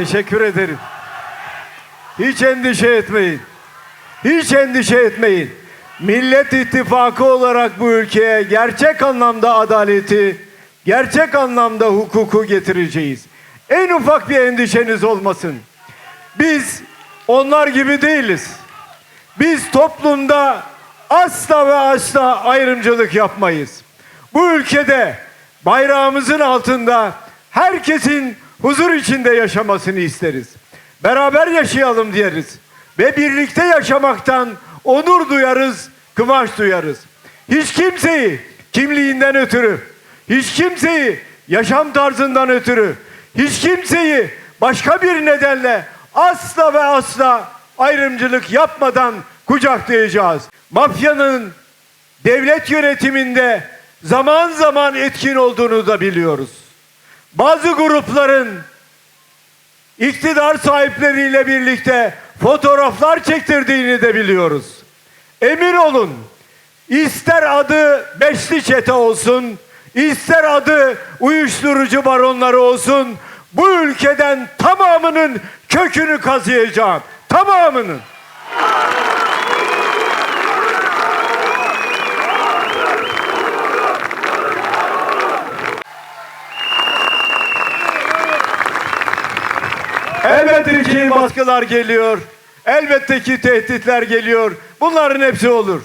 Teşekkür ederim. Hiç endişe etmeyin. Hiç endişe etmeyin. Millet İttifakı olarak bu ülkeye gerçek anlamda adaleti, gerçek anlamda hukuku getireceğiz. En ufak bir endişeniz olmasın. Biz onlar gibi değiliz. Biz toplumda asla ve asla ayrımcılık yapmayız. Bu ülkede bayrağımızın altında herkesin huzur içinde yaşamasını isteriz. Beraber yaşayalım deriz. Ve birlikte yaşamaktan onur duyarız, kıvanç duyarız. Hiç kimseyi kimliğinden ötürü, hiç kimseyi yaşam tarzından ötürü, hiç kimseyi başka bir nedenle asla ve asla ayrımcılık yapmadan kucaklayacağız. Mafyanın devlet yönetiminde zaman zaman etkin olduğunu da biliyoruz. Bazı grupların iktidar sahipleriyle birlikte fotoğraflar çektirdiğini de biliyoruz. Emin olun, ister adı beşli çete olsun, ister adı uyuşturucu baronları olsun, bu ülkeden tamamının kökünü kazıyacağım. Tamamının. Ki baskılar geliyor. Elbette ki tehditler geliyor. Bunların hepsi olur.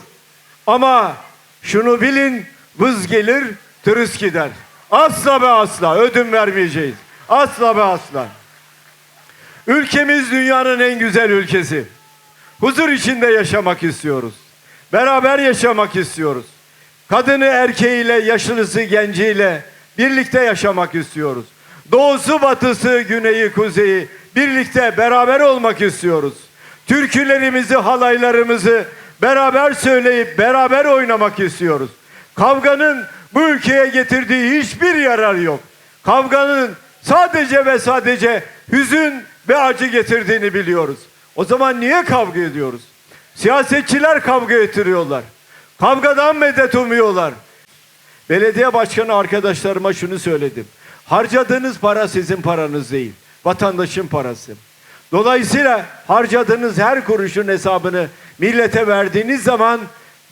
Ama şunu bilin, vız gelir, tırıs gider. Asla ve asla ödün vermeyeceğiz. Asla ve asla. Ülkemiz dünyanın en güzel ülkesi. Huzur içinde yaşamak istiyoruz. Beraber yaşamak istiyoruz. Kadını erkeğiyle, yaşlısı genciyle birlikte yaşamak istiyoruz. Doğusu batısı, güneyi kuzeyi birlikte beraber olmak istiyoruz. Türkülerimizi, halaylarımızı beraber söyleyip beraber oynamak istiyoruz. Kavganın bu ülkeye getirdiği hiçbir yararı yok. Kavganın sadece ve sadece hüzün ve acı getirdiğini biliyoruz. O zaman niye kavga ediyoruz? Siyasetçiler kavga ettiriyorlar. Kavgadan medet umuyorlar. Belediye başkanı arkadaşlarıma şunu söyledim. Harcadığınız para sizin paranız değil. Vatandaşın parası. Dolayısıyla harcadığınız her kuruşun hesabını millete verdiğiniz zaman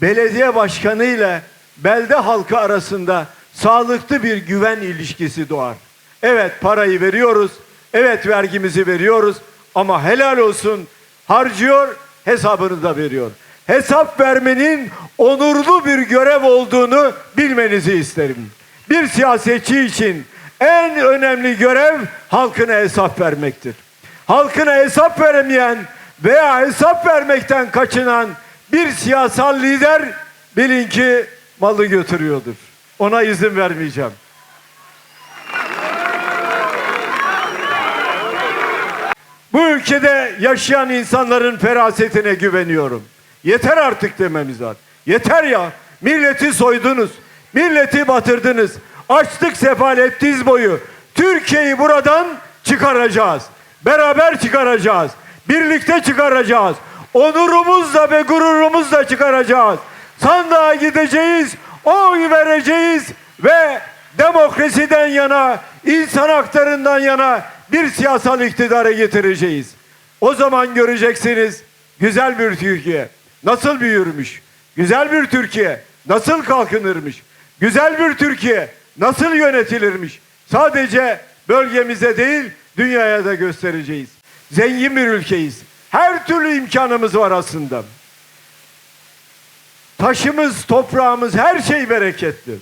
belediye başkanı ile belde halkı arasında sağlıklı bir güven ilişkisi doğar. Evet parayı veriyoruz. Evet vergimizi veriyoruz. Ama helal olsun harcıyor hesabını da veriyor. Hesap vermenin onurlu bir görev olduğunu bilmenizi isterim. Bir siyasetçi için en önemli görev halkına hesap vermektir. Halkına hesap veremeyen veya hesap vermekten kaçınan bir siyasal lider bilin ki malı götürüyordur. Ona izin vermeyeceğim. Bu ülkede yaşayan insanların ferasetine güveniyorum. Yeter artık dememiz lazım. Yeter ya. Milleti soydunuz. Milleti batırdınız. Açlık sefalet diz boyu. Türkiye'yi buradan çıkaracağız. Beraber çıkaracağız. Birlikte çıkaracağız. Onurumuzla ve gururumuzla çıkaracağız. Sandığa gideceğiz. Oy vereceğiz ve demokrasiden yana, insan haklarından yana bir siyasal iktidara getireceğiz. O zaman göreceksiniz güzel bir Türkiye nasıl büyürmüş. Güzel bir Türkiye nasıl kalkınırmış. Güzel bir Türkiye nasıl yönetilirmiş. Sadece bölgemize değil dünyaya da göstereceğiz. Zengin bir ülkeyiz. Her türlü imkanımız var aslında. Taşımız, toprağımız her şey bereketli.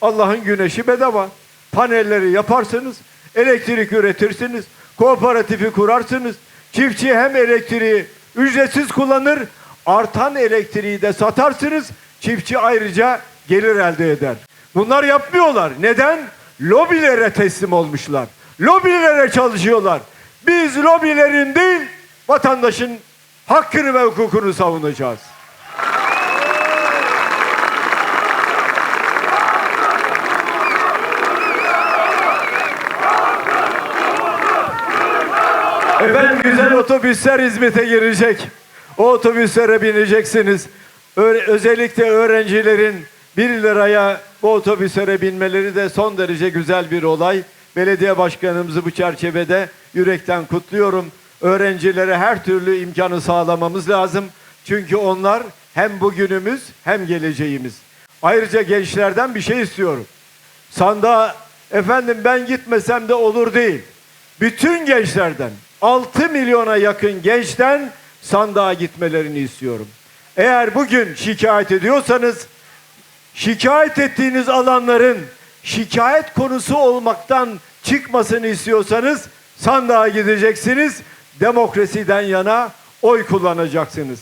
Allah'ın güneşi bedava. Panelleri yaparsınız, elektrik üretirsiniz, kooperatifi kurarsınız. Çiftçi hem elektriği ücretsiz kullanır, artan elektriği de satarsınız. Çiftçi ayrıca gelir elde eder. Bunlar yapmıyorlar. Neden? Lobilere teslim olmuşlar. Lobilere çalışıyorlar. Biz lobilerin değil, vatandaşın hakkını ve hukukunu savunacağız. Efendim güzel otobüsler hizmete girecek. O otobüslere bineceksiniz. Ö- özellikle öğrencilerin 1 liraya bu otobüslere binmeleri de son derece güzel bir olay. Belediye başkanımızı bu çerçevede yürekten kutluyorum. Öğrencilere her türlü imkanı sağlamamız lazım. Çünkü onlar hem bugünümüz hem geleceğimiz. Ayrıca gençlerden bir şey istiyorum. Sandığa efendim ben gitmesem de olur değil. Bütün gençlerden 6 milyona yakın gençten sandığa gitmelerini istiyorum. Eğer bugün şikayet ediyorsanız şikayet ettiğiniz alanların şikayet konusu olmaktan çıkmasını istiyorsanız sandığa gideceksiniz. Demokrasiden yana oy kullanacaksınız.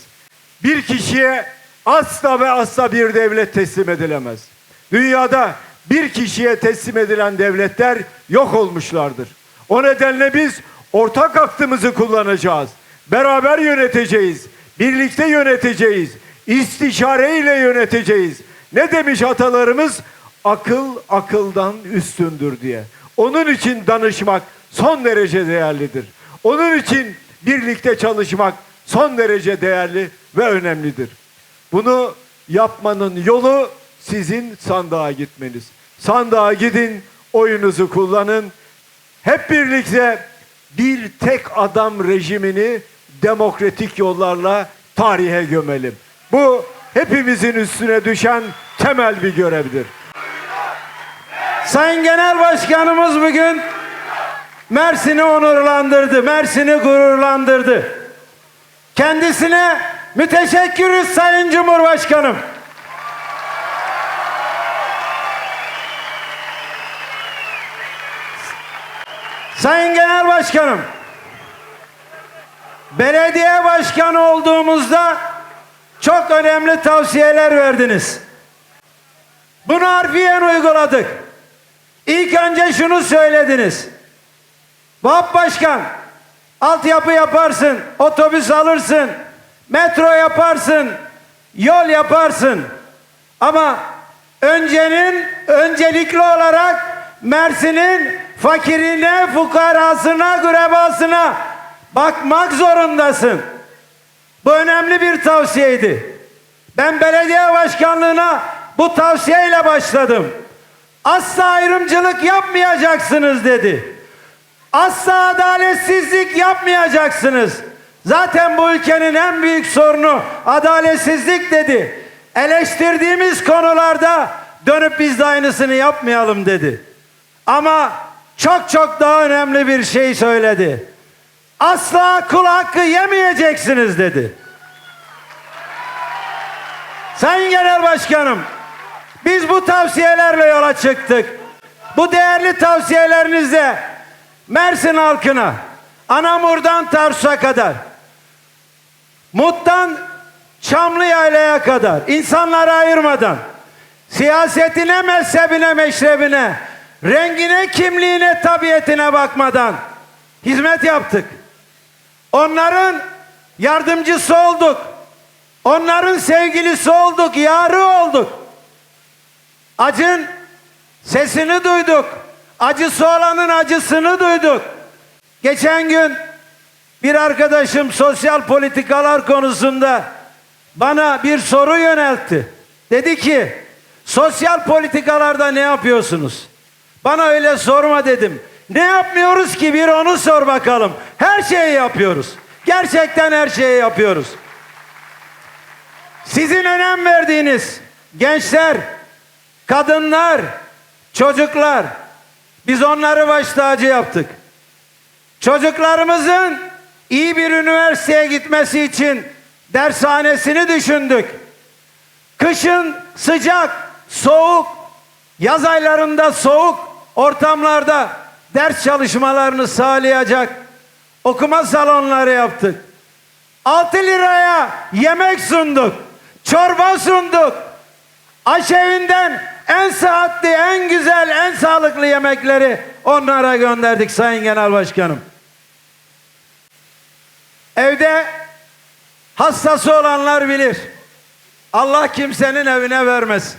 Bir kişiye asla ve asla bir devlet teslim edilemez. Dünyada bir kişiye teslim edilen devletler yok olmuşlardır. O nedenle biz ortak aklımızı kullanacağız. Beraber yöneteceğiz. Birlikte yöneteceğiz. İstişare ile yöneteceğiz. Ne demiş atalarımız? Akıl akıldan üstündür diye. Onun için danışmak son derece değerlidir. Onun için birlikte çalışmak son derece değerli ve önemlidir. Bunu yapmanın yolu sizin sandığa gitmeniz. Sandığa gidin, oyunuzu kullanın. Hep birlikte bir tek adam rejimini demokratik yollarla tarihe gömelim. Bu hepimizin üstüne düşen temel bir görevdir. Sayın Genel Başkanımız bugün Mersin'i onurlandırdı, Mersin'i gururlandırdı. Kendisine müteşekkiriz Sayın Cumhurbaşkanım. Sayın Genel Başkanım, belediye başkanı olduğumuzda çok önemli tavsiyeler verdiniz. Bunu harfiyen uyguladık. İlk önce şunu söylediniz. Vahap Başkan, altyapı yaparsın, otobüs alırsın, metro yaparsın, yol yaparsın. Ama öncenin öncelikli olarak Mersin'in fakirine, fukarasına, gürebasına bakmak zorundasın. Bu önemli bir tavsiyeydi. Ben belediye başkanlığına bu tavsiyeyle başladım. Asla ayrımcılık yapmayacaksınız dedi. Asla adaletsizlik yapmayacaksınız. Zaten bu ülkenin en büyük sorunu adaletsizlik dedi. Eleştirdiğimiz konularda dönüp biz de aynısını yapmayalım dedi. Ama çok çok daha önemli bir şey söyledi. Asla kul hakkı yemeyeceksiniz dedi. Sayın Genel Başkanım, biz bu tavsiyelerle yola çıktık. Bu değerli tavsiyelerinizle Mersin halkına, Anamur'dan Tarsus'a kadar, Mut'tan Çamlıyayla'ya kadar, insanları ayırmadan, siyasetine, mezhebine, meşrebine, rengine, kimliğine, tabiyetine bakmadan hizmet yaptık. Onların yardımcısı olduk. Onların sevgilisi olduk, yarı olduk. Acın sesini duyduk. Acısı olanın acısını duyduk. Geçen gün bir arkadaşım sosyal politikalar konusunda bana bir soru yöneltti. Dedi ki, sosyal politikalarda ne yapıyorsunuz? Bana öyle sorma dedim. Ne yapmıyoruz ki bir onu sor bakalım. Her şeyi yapıyoruz. Gerçekten her şeyi yapıyoruz. Sizin önem verdiğiniz gençler, kadınlar, çocuklar biz onları baş tacı yaptık. Çocuklarımızın iyi bir üniversiteye gitmesi için dershanesini düşündük. Kışın sıcak, soğuk, yaz aylarında soğuk ortamlarda ders çalışmalarını sağlayacak okuma salonları yaptık. 6 liraya yemek sunduk. Çorba sunduk. Aşevinden en saatli, en güzel, en sağlıklı yemekleri onlara gönderdik Sayın Genel Başkanım. Evde hastası olanlar bilir. Allah kimsenin evine vermez.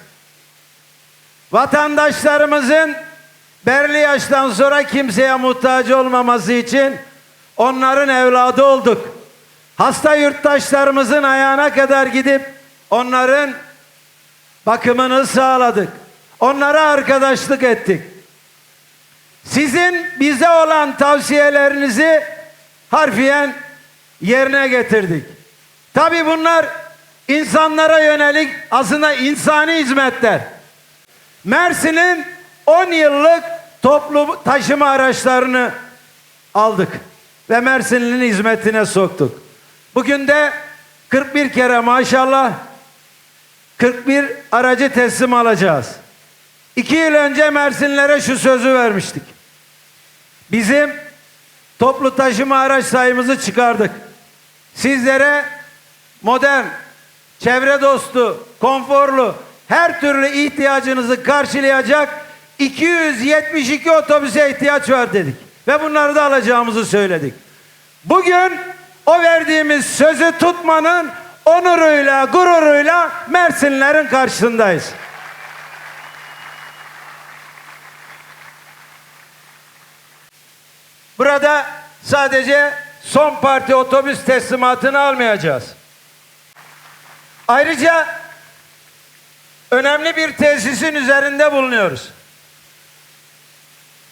Vatandaşlarımızın belli yaştan sonra kimseye muhtaç olmaması için onların evladı olduk. Hasta yurttaşlarımızın ayağına kadar gidip onların bakımını sağladık. Onlara arkadaşlık ettik. Sizin bize olan tavsiyelerinizi harfiyen yerine getirdik. Tabi bunlar insanlara yönelik aslında insani hizmetler. Mersin'in 10 yıllık toplu taşıma araçlarını aldık ve Mersin'in hizmetine soktuk. Bugün de 41 kere maşallah 41 aracı teslim alacağız. İki yıl önce Mersinlere şu sözü vermiştik. Bizim toplu taşıma araç sayımızı çıkardık. Sizlere modern, çevre dostu, konforlu, her türlü ihtiyacınızı karşılayacak 272 otobüse ihtiyaç var dedik. Ve bunları da alacağımızı söyledik. Bugün o verdiğimiz sözü tutmanın onuruyla, gururuyla Mersinlerin karşısındayız. Burada sadece son parti otobüs teslimatını almayacağız. Ayrıca önemli bir tesisin üzerinde bulunuyoruz.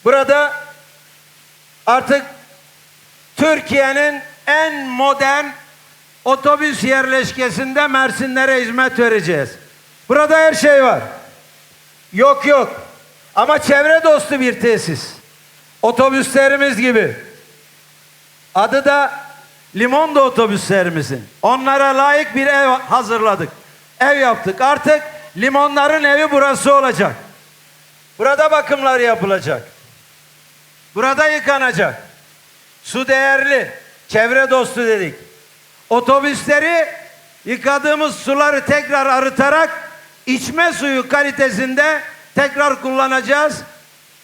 Burada artık Türkiye'nin en modern otobüs yerleşkesinde Mersinlere hizmet vereceğiz. Burada her şey var. Yok yok. Ama çevre dostu bir tesis. Otobüslerimiz gibi. Adı da Limondo otobüslerimizin. Onlara layık bir ev hazırladık. Ev yaptık. Artık limonların evi burası olacak. Burada bakımlar yapılacak. Burada yıkanacak. Su değerli, çevre dostu dedik. Otobüsleri yıkadığımız suları tekrar arıtarak içme suyu kalitesinde tekrar kullanacağız.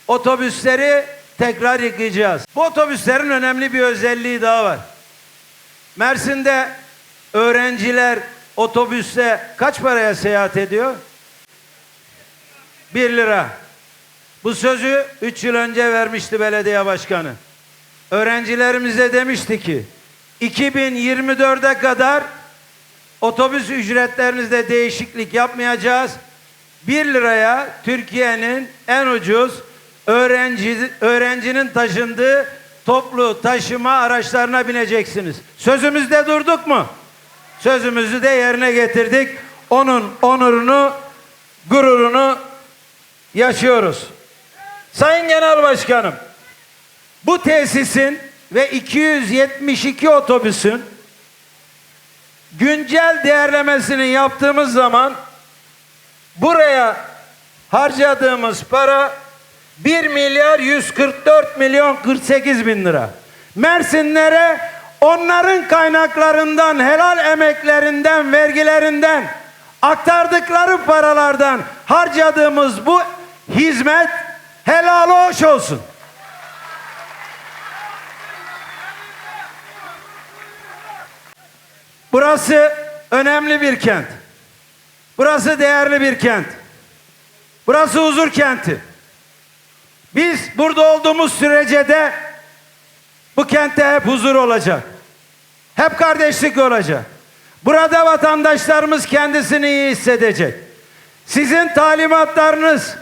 Otobüsleri tekrar yıkayacağız. Bu otobüslerin önemli bir özelliği daha var. Mersin'de öğrenciler otobüste kaç paraya seyahat ediyor? 1 lira. Bu sözü 3 yıl önce vermişti belediye başkanı. Öğrencilerimize demişti ki 2024'e kadar otobüs ücretlerinizde değişiklik yapmayacağız. 1 liraya Türkiye'nin en ucuz öğrenci öğrencinin taşındığı toplu taşıma araçlarına bineceksiniz. Sözümüzde durduk mu? Sözümüzü de yerine getirdik. Onun onurunu, gururunu yaşıyoruz. Sayın Genel Başkanım, bu tesisin ve 272 otobüsün güncel değerlemesini yaptığımız zaman buraya harcadığımız para 1 milyar 144 milyon 48 bin lira. Mersinlere onların kaynaklarından, helal emeklerinden, vergilerinden, aktardıkları paralardan harcadığımız bu hizmet helal hoş olsun. Burası önemli bir kent. Burası değerli bir kent. Burası huzur kenti. Biz burada olduğumuz sürece de bu kentte hep huzur olacak. Hep kardeşlik olacak. Burada vatandaşlarımız kendisini iyi hissedecek. Sizin talimatlarınız,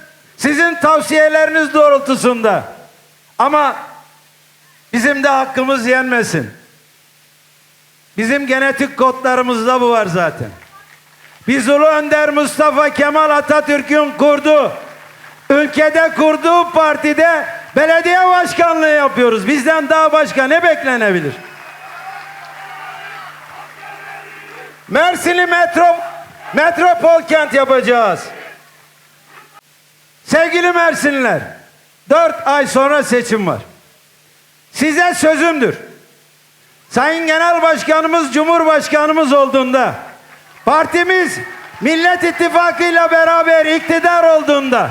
sizin tavsiyeleriniz doğrultusunda. Ama bizim de hakkımız yenmesin. Bizim genetik kodlarımızda bu var zaten. Biz Ulu Önder Mustafa Kemal Atatürk'ün kurduğu, ülkede kurduğu partide belediye başkanlığı yapıyoruz. Bizden daha başka ne beklenebilir? Mersin'i metro, metropol kent yapacağız. Sevgili Mersinliler, dört ay sonra seçim var. Size sözümdür. Sayın Genel Başkanımız Cumhurbaşkanımız olduğunda, partimiz Millet İttifakı ile beraber iktidar olduğunda,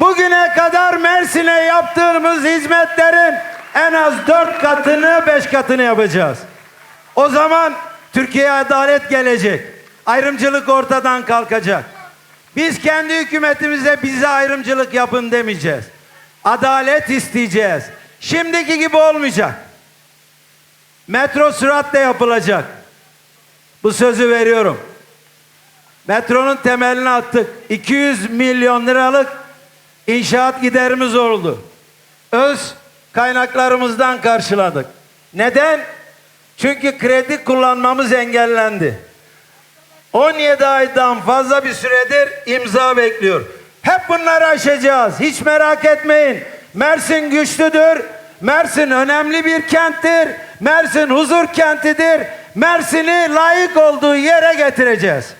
bugüne kadar Mersin'e yaptığımız hizmetlerin en az dört katını, beş katını yapacağız. O zaman Türkiye'ye adalet gelecek. Ayrımcılık ortadan kalkacak. Biz kendi hükümetimize bize ayrımcılık yapın demeyeceğiz. Adalet isteyeceğiz. Şimdiki gibi olmayacak. Metro süratle yapılacak. Bu sözü veriyorum. Metronun temelini attık. 200 milyon liralık inşaat giderimiz oldu. öz kaynaklarımızdan karşıladık. Neden? Çünkü kredi kullanmamız engellendi. 17 aydan fazla bir süredir imza bekliyor. Hep bunları aşacağız. Hiç merak etmeyin. Mersin güçlüdür. Mersin önemli bir kenttir. Mersin huzur kentidir. Mersin'i layık olduğu yere getireceğiz.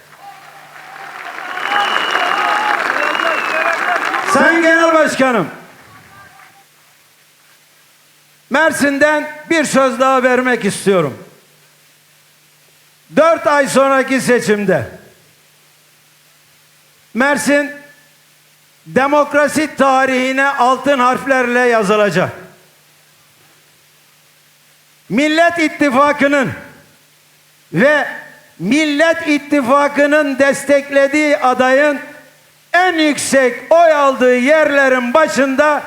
Sayın Genel Başkanım, Mersin'den bir söz daha vermek istiyorum. Dört ay sonraki seçimde Mersin demokrasi tarihine altın harflerle yazılacak. Millet İttifakı'nın ve Millet İttifakı'nın desteklediği adayın en yüksek oy aldığı yerlerin başında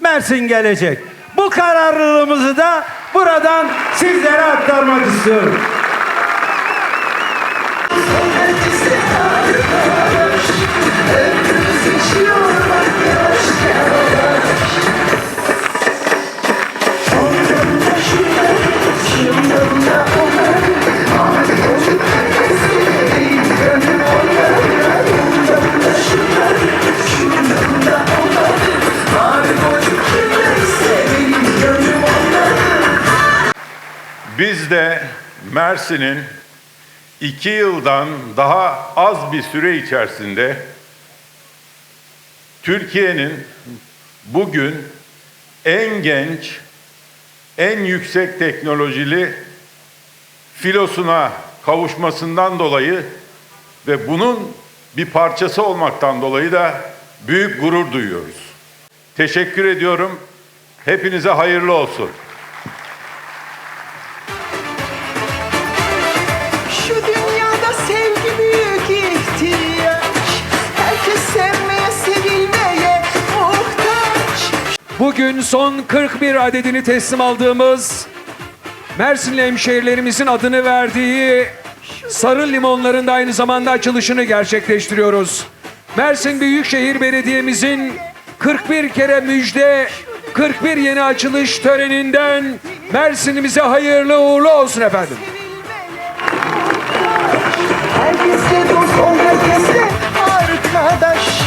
Mersin gelecek. Bu kararlılığımızı da buradan sizlere aktarmak istiyorum. Biz Mersin'in iki yıldan daha az bir süre içerisinde Türkiye'nin bugün en genç, en yüksek teknolojili filosuna kavuşmasından dolayı ve bunun bir parçası olmaktan dolayı da büyük gurur duyuyoruz. Teşekkür ediyorum. Hepinize hayırlı olsun. Bugün son 41 adedini teslim aldığımız Mersinli hemşehrilerimizin adını verdiği Sarı Limonların da aynı zamanda açılışını gerçekleştiriyoruz. Mersin Büyükşehir Belediye'mizin 41 kere müjde, 41 yeni açılış töreninden Mersin'imize hayırlı uğurlu olsun efendim. Herkesle dost ol herkesle arkadaş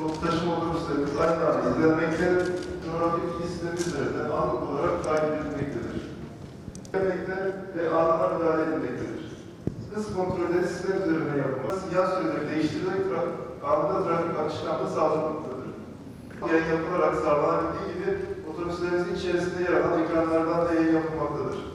toplu taşıma otobüslerimiz aynı anda izlenmekte, coğrafik listemiz üzerinden anlık olarak takip edilmektedir. Edilmekte ve anına müdahale edilmektedir. Hız kontrolleri sistem üzerinde yapılmaz, sinyal süreleri değiştirilerek trafik, anında trafik akışkanlığı sağlanmaktadır. Yayın yapılarak sağlanabildiği gibi otobüslerimizin içerisinde yer alan ekranlardan da yayın yapılmaktadır.